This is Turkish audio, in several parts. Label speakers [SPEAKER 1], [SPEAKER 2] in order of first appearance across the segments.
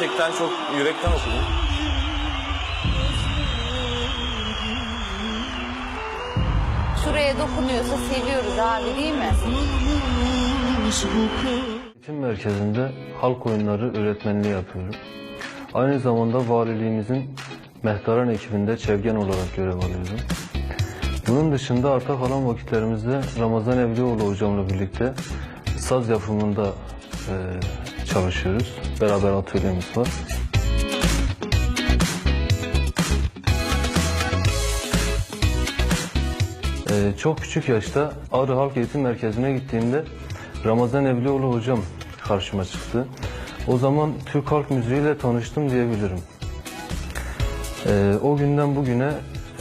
[SPEAKER 1] Gerçekten çok yürekten okudun.
[SPEAKER 2] Şuraya dokunuyorsa seviyoruz abi değil mi?
[SPEAKER 3] Eğitim merkezinde halk oyunları öğretmenliği yapıyorum. Aynı zamanda valiliğimizin Mehtaran ekibinde çevgen olarak görev alıyorum. Bunun dışında arta kalan vakitlerimizde Ramazan Evlioğlu hocamla birlikte saz yapımında e, çalışıyoruz. Beraber atölyemiz var. Ee, çok küçük yaşta Ağrı Halk Eğitim Merkezi'ne gittiğimde Ramazan Evlioğlu hocam karşıma çıktı. O zaman Türk halk müziğiyle tanıştım diyebilirim. Ee, o günden bugüne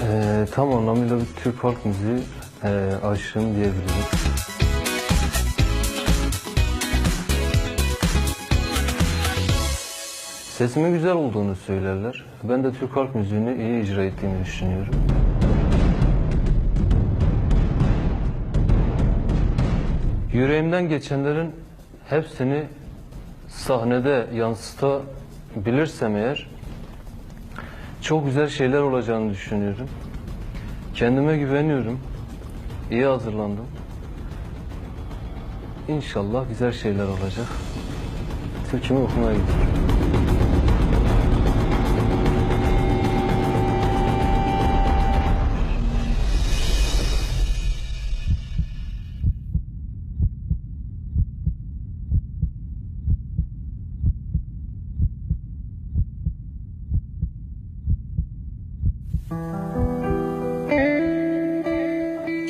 [SPEAKER 3] e, tam anlamıyla bir Türk halk müziği e, aşığım diyebilirim. Sesimin güzel olduğunu söylerler. Ben de Türk halk müziğini iyi icra ettiğimi düşünüyorum. Yüreğimden geçenlerin hepsini sahnede yansıtabilirsem eğer çok güzel şeyler olacağını düşünüyorum. Kendime güveniyorum. İyi hazırlandım. İnşallah güzel şeyler olacak. Türkümü okumaya gidiyorum.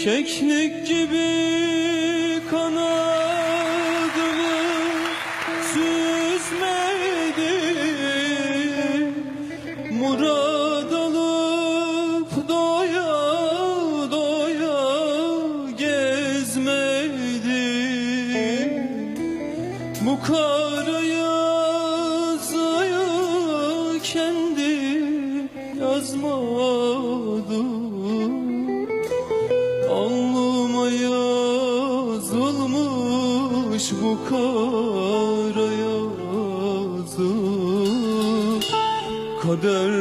[SPEAKER 4] Keklik gibi kara yazı Kader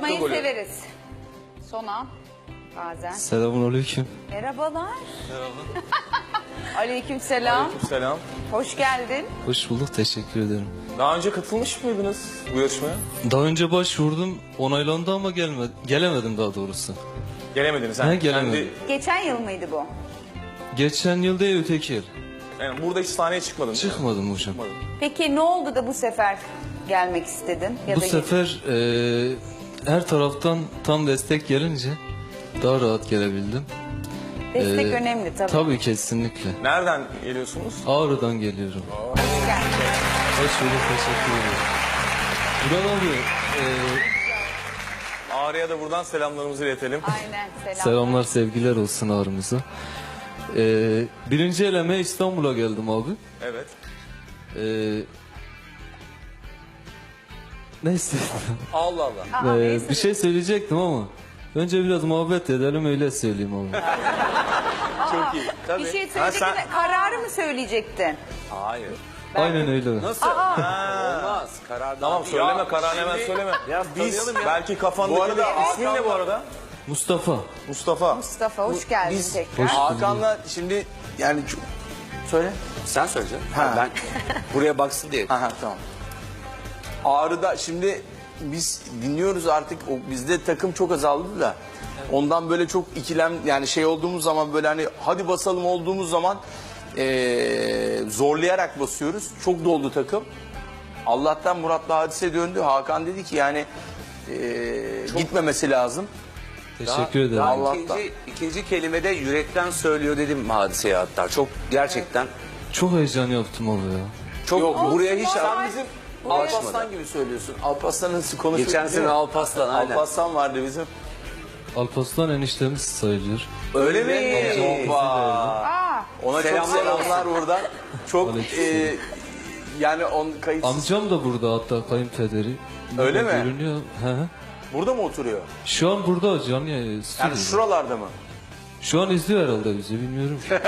[SPEAKER 2] Şaşırtmayı
[SPEAKER 1] golü.
[SPEAKER 2] severiz. Son an bazen.
[SPEAKER 4] Selamünaleyküm.
[SPEAKER 2] Merhabalar. Aleyküm selam.
[SPEAKER 1] Selam.
[SPEAKER 2] Hoş geldin.
[SPEAKER 4] Hoş bulduk, teşekkür ederim.
[SPEAKER 1] Daha önce katılmış mıydınız bu yarışmaya?
[SPEAKER 4] Daha önce başvurdum, onaylandı ama gelmedi, gelemedim daha doğrusu.
[SPEAKER 1] Gelemediniz.
[SPEAKER 4] Ha, gelemedim.
[SPEAKER 2] Geçen yıl mıydı bu?
[SPEAKER 4] Geçen yıl değil, öteki yıl.
[SPEAKER 1] yani burada hiç sahneye çıkmadın.
[SPEAKER 4] Çıkmadım hocam.
[SPEAKER 1] Çıkmadın.
[SPEAKER 2] Peki ne oldu da bu sefer gelmek istedin? Ya
[SPEAKER 4] Bu
[SPEAKER 2] da
[SPEAKER 4] sefer e, her taraftan tam destek gelince daha rahat gelebildim.
[SPEAKER 2] destek
[SPEAKER 4] e,
[SPEAKER 2] önemli tabii.
[SPEAKER 4] Tabii kesinlikle.
[SPEAKER 1] Nereden geliyorsunuz?
[SPEAKER 4] Ağrı'dan geliyorum.
[SPEAKER 2] Hoş geldin.
[SPEAKER 4] Hoş bulduk, teşekkür ederim. Burak abi, e,
[SPEAKER 1] Ağrı'ya da buradan selamlarımızı iletelim.
[SPEAKER 2] Aynen selam.
[SPEAKER 4] selamlar, sevgiler olsun Ağrı'mıza. E, birinci eleme İstanbul'a geldim abi.
[SPEAKER 1] Evet.
[SPEAKER 4] Ee, neyse.
[SPEAKER 1] Allah Allah.
[SPEAKER 2] Aa,
[SPEAKER 4] Ee,
[SPEAKER 2] neyse.
[SPEAKER 4] bir şey söyleyecektim ama önce biraz muhabbet edelim öyle söyleyeyim abi.
[SPEAKER 1] Çok iyi. Tabii.
[SPEAKER 2] Bir şey
[SPEAKER 1] Ha,
[SPEAKER 2] söyleyecektin.
[SPEAKER 1] sen-
[SPEAKER 2] Kararı mı söyleyecektin?
[SPEAKER 5] Hayır.
[SPEAKER 4] Aynen öyle.
[SPEAKER 5] Nasıl? Olmaz. Karar
[SPEAKER 1] Tamam söyleme kararını hemen söyleme.
[SPEAKER 5] Ya
[SPEAKER 1] Biz
[SPEAKER 5] tanıyalım ya.
[SPEAKER 1] belki kafandaki
[SPEAKER 5] Bu arada
[SPEAKER 1] de ismin ne bu arada?
[SPEAKER 4] Mustafa.
[SPEAKER 1] Mustafa.
[SPEAKER 2] Mustafa hoş geldin
[SPEAKER 6] Biz
[SPEAKER 2] tekrar.
[SPEAKER 6] Hakan'la şimdi yani çok... Söyle.
[SPEAKER 5] Sen söyleyeceksin.
[SPEAKER 6] Ha.
[SPEAKER 5] Ben buraya baksın diye.
[SPEAKER 6] Ha ha tamam. Ağrı'da şimdi biz dinliyoruz artık o bizde takım çok azaldı da. Ondan böyle çok ikilem yani şey olduğumuz zaman böyle hani hadi basalım olduğumuz zaman eee, zorlayarak basıyoruz. Çok doldu takım. Allah'tan Murat'la hadise döndü. Hakan dedi ki yani eee, gitmemesi lazım.
[SPEAKER 4] Teşekkür ederim.
[SPEAKER 5] Daha
[SPEAKER 6] Allah'tan.
[SPEAKER 5] ikinci, ikinci kelimede yürekten söylüyor dedim hadiseye hatta. Çok gerçekten
[SPEAKER 4] Çok heyecan yaptım abi ya.
[SPEAKER 5] çok
[SPEAKER 6] Yok buraya hiç sen bizim Alparslan gibi söylüyorsun. Alparslan nasıl konuşuyor?
[SPEAKER 5] Geçen sene
[SPEAKER 6] mi?
[SPEAKER 5] Alparslan, aynen.
[SPEAKER 6] Alparslan vardı bizim.
[SPEAKER 4] Alparslan eniştemiz sayılır.
[SPEAKER 6] Öyle mi? Hoppa.
[SPEAKER 2] Aa,
[SPEAKER 6] Ona
[SPEAKER 5] Selamlar
[SPEAKER 6] çok selamlar buradan. Çok e, yani on kayıtsız.
[SPEAKER 4] Amcam da burada hatta kayınpederi.
[SPEAKER 6] Öyle
[SPEAKER 4] Burada
[SPEAKER 6] mi?
[SPEAKER 4] Görünüyor. He he.
[SPEAKER 6] Burada mı oturuyor?
[SPEAKER 4] Şu an burada can ya.
[SPEAKER 6] Yani
[SPEAKER 4] stüdyoda.
[SPEAKER 6] şuralarda mı?
[SPEAKER 4] Şu an izliyor herhalde bizi bilmiyorum ki.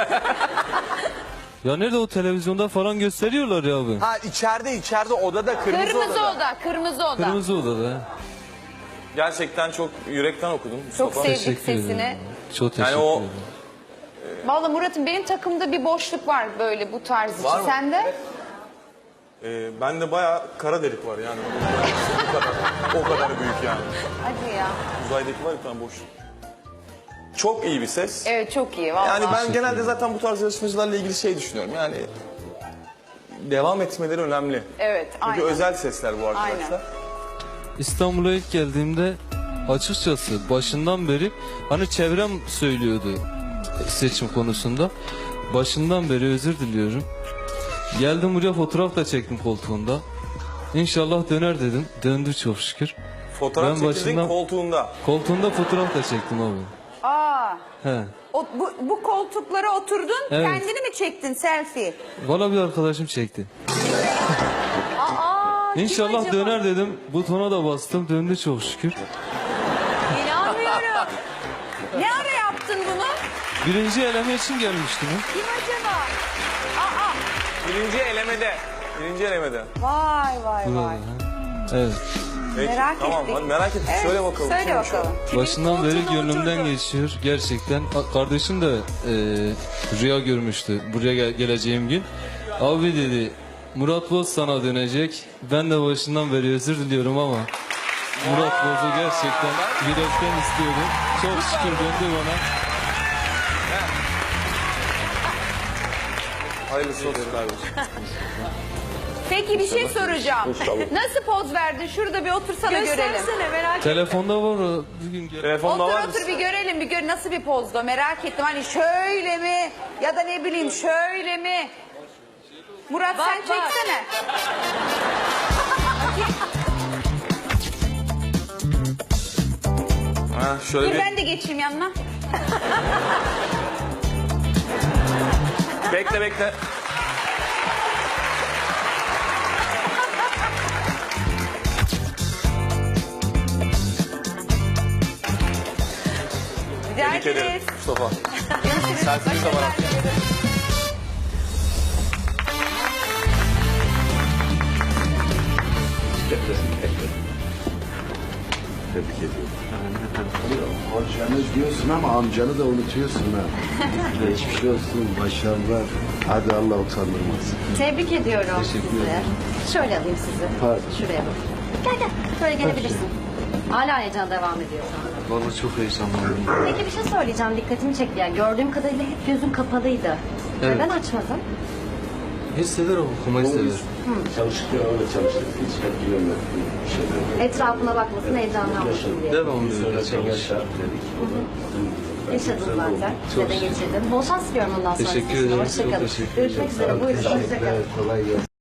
[SPEAKER 4] ya nerede o televizyonda falan gösteriyorlar ya abi.
[SPEAKER 6] Ha içeride içeride odada kırmızı,
[SPEAKER 2] kırmızı
[SPEAKER 6] odada.
[SPEAKER 2] oda, kırmızı oda.
[SPEAKER 4] Kırmızı odada.
[SPEAKER 1] Gerçekten çok yürekten okudun
[SPEAKER 2] Çok
[SPEAKER 1] Mustafa.
[SPEAKER 2] sevdik
[SPEAKER 4] Teşekkür ederim.
[SPEAKER 2] sesini.
[SPEAKER 4] Çok teşekkür
[SPEAKER 1] o-
[SPEAKER 4] ederim.
[SPEAKER 2] Vallahi Murat'ım benim takımda bir boşluk var böyle bu tarz için.
[SPEAKER 6] Var mı?
[SPEAKER 2] Sende?
[SPEAKER 1] Ee, bende bayağı kara delik var yani. o kadar, o kadar büyük yani.
[SPEAKER 2] Hadi ya.
[SPEAKER 1] Uzaydaki var bir tane boşluk. Çok iyi bir ses.
[SPEAKER 2] Evet çok iyi vallahi.
[SPEAKER 1] Yani ben genelde zaten bu tarz yarışmacılarla ilgili şey düşünüyorum. Yani devam etmeleri önemli.
[SPEAKER 2] Evet
[SPEAKER 1] Çünkü
[SPEAKER 2] aynen.
[SPEAKER 1] özel sesler bu arkadaşlar.
[SPEAKER 2] Aynen.
[SPEAKER 4] İstanbul'a ilk geldiğimde açıkçası başından beri hani çevrem söylüyordu seçim konusunda. Başından beri özür diliyorum. Geldim buraya fotoğraf da çektim koltuğunda. İnşallah döner dedim. Döndü çok şükür.
[SPEAKER 1] Fotoğraf
[SPEAKER 4] Ben
[SPEAKER 1] çekildin
[SPEAKER 4] başından-
[SPEAKER 1] koltuğunda.
[SPEAKER 4] Koltuğunda fotoğraf da çektim abi. He.
[SPEAKER 2] o, bu, bu koltuklara oturdun
[SPEAKER 4] Evet.
[SPEAKER 2] kendini mi çektin selfie?
[SPEAKER 4] Valla bir arkadaşım çekti.
[SPEAKER 2] Aa, kim
[SPEAKER 4] İnşallah
[SPEAKER 2] acaba?
[SPEAKER 4] döner dedim. Butona da bastım. Döndü çok şükür.
[SPEAKER 2] İnanmıyorum. ne ara yaptın bunu?
[SPEAKER 4] Birinci eleme için gelmiştim.
[SPEAKER 2] Kim acaba? Aa,
[SPEAKER 1] Birinci elemede. Birinci elemede.
[SPEAKER 2] vay vay vay.
[SPEAKER 4] Evet.
[SPEAKER 1] Peki,
[SPEAKER 2] Merak
[SPEAKER 1] tamam,
[SPEAKER 2] ettik.
[SPEAKER 1] hadi merak ettik.
[SPEAKER 2] Evet,
[SPEAKER 1] Söyle bakalım.
[SPEAKER 2] Söyle
[SPEAKER 1] kimmiş o?
[SPEAKER 2] bakalım.
[SPEAKER 4] Başından beri gönlümden geçiyor gerçekten. Kardeşim de e, rüya görmüştü buraya gel- geleceğim gün. Abi dedi Murat Boz sana dönecek. Ben de başından beri özür diliyorum ama Murat Boz'u gerçekten yürekten istiyordum. Çok şükür döndü bana.
[SPEAKER 1] Hayırlısı olsun kardeşim.
[SPEAKER 2] Peki bir şey soracağım. Nasıl poz verdin? Şurada bir otursana görelim. merak
[SPEAKER 4] Telefonda var o bugün gel.
[SPEAKER 1] Telefonda
[SPEAKER 2] Otur
[SPEAKER 1] var
[SPEAKER 2] otur bir görelim bir gör nasıl bir pozda merak ettim. Hani şöyle mi ya da ne bileyim şöyle mi? Murat sen çeksene.
[SPEAKER 1] Ha, şöyle
[SPEAKER 2] Dur
[SPEAKER 1] bir
[SPEAKER 2] ben de geçeyim yanına.
[SPEAKER 1] bekle bekle. Tebrik ederim
[SPEAKER 2] ederiz.
[SPEAKER 1] Mustafa.
[SPEAKER 2] Görüşürüz.
[SPEAKER 1] Selfie'niz de var.
[SPEAKER 7] Tebrik ediyorum. Hocanız diyorsun ama amcanı da unutuyorsun ha. Geçmiş olsun, başarılar. Hadi Allah utandırmasın.
[SPEAKER 8] Tebrik ediyorum sizi. Şöyle alayım sizi.
[SPEAKER 7] Pardon.
[SPEAKER 8] Şuraya bak. Gel gel. Böyle gelebilirsin. Hala heyecan devam ediyor.
[SPEAKER 4] Vallahi çok heyecanlandım.
[SPEAKER 8] Peki bir şey söyleyeceğim. Dikkatimi çekti. Yani gördüğüm kadarıyla hep gözün kapalıydı.
[SPEAKER 4] Evet.
[SPEAKER 8] Neden açmadın?
[SPEAKER 4] Hiç sever okumayı sever.
[SPEAKER 7] Çalıştık ya öyle çalıştık. Hiç etkilemedik. Bir şey de.
[SPEAKER 8] Etrafına bakmasın heyecanlanmasın diye.
[SPEAKER 4] Devamlı öyle
[SPEAKER 7] Sonra
[SPEAKER 4] çalış.
[SPEAKER 7] yaşar dedik.
[SPEAKER 8] Yaşadın zaten. Size de geçirdin. Bol şans diliyorum ondan sonra.
[SPEAKER 4] Teşekkür ederim. Çok
[SPEAKER 8] kalın.
[SPEAKER 4] teşekkür
[SPEAKER 8] Görüşmek üzere. Buyurun. Hoşça kalın.
[SPEAKER 7] Teşekkürler, kolay gelsin.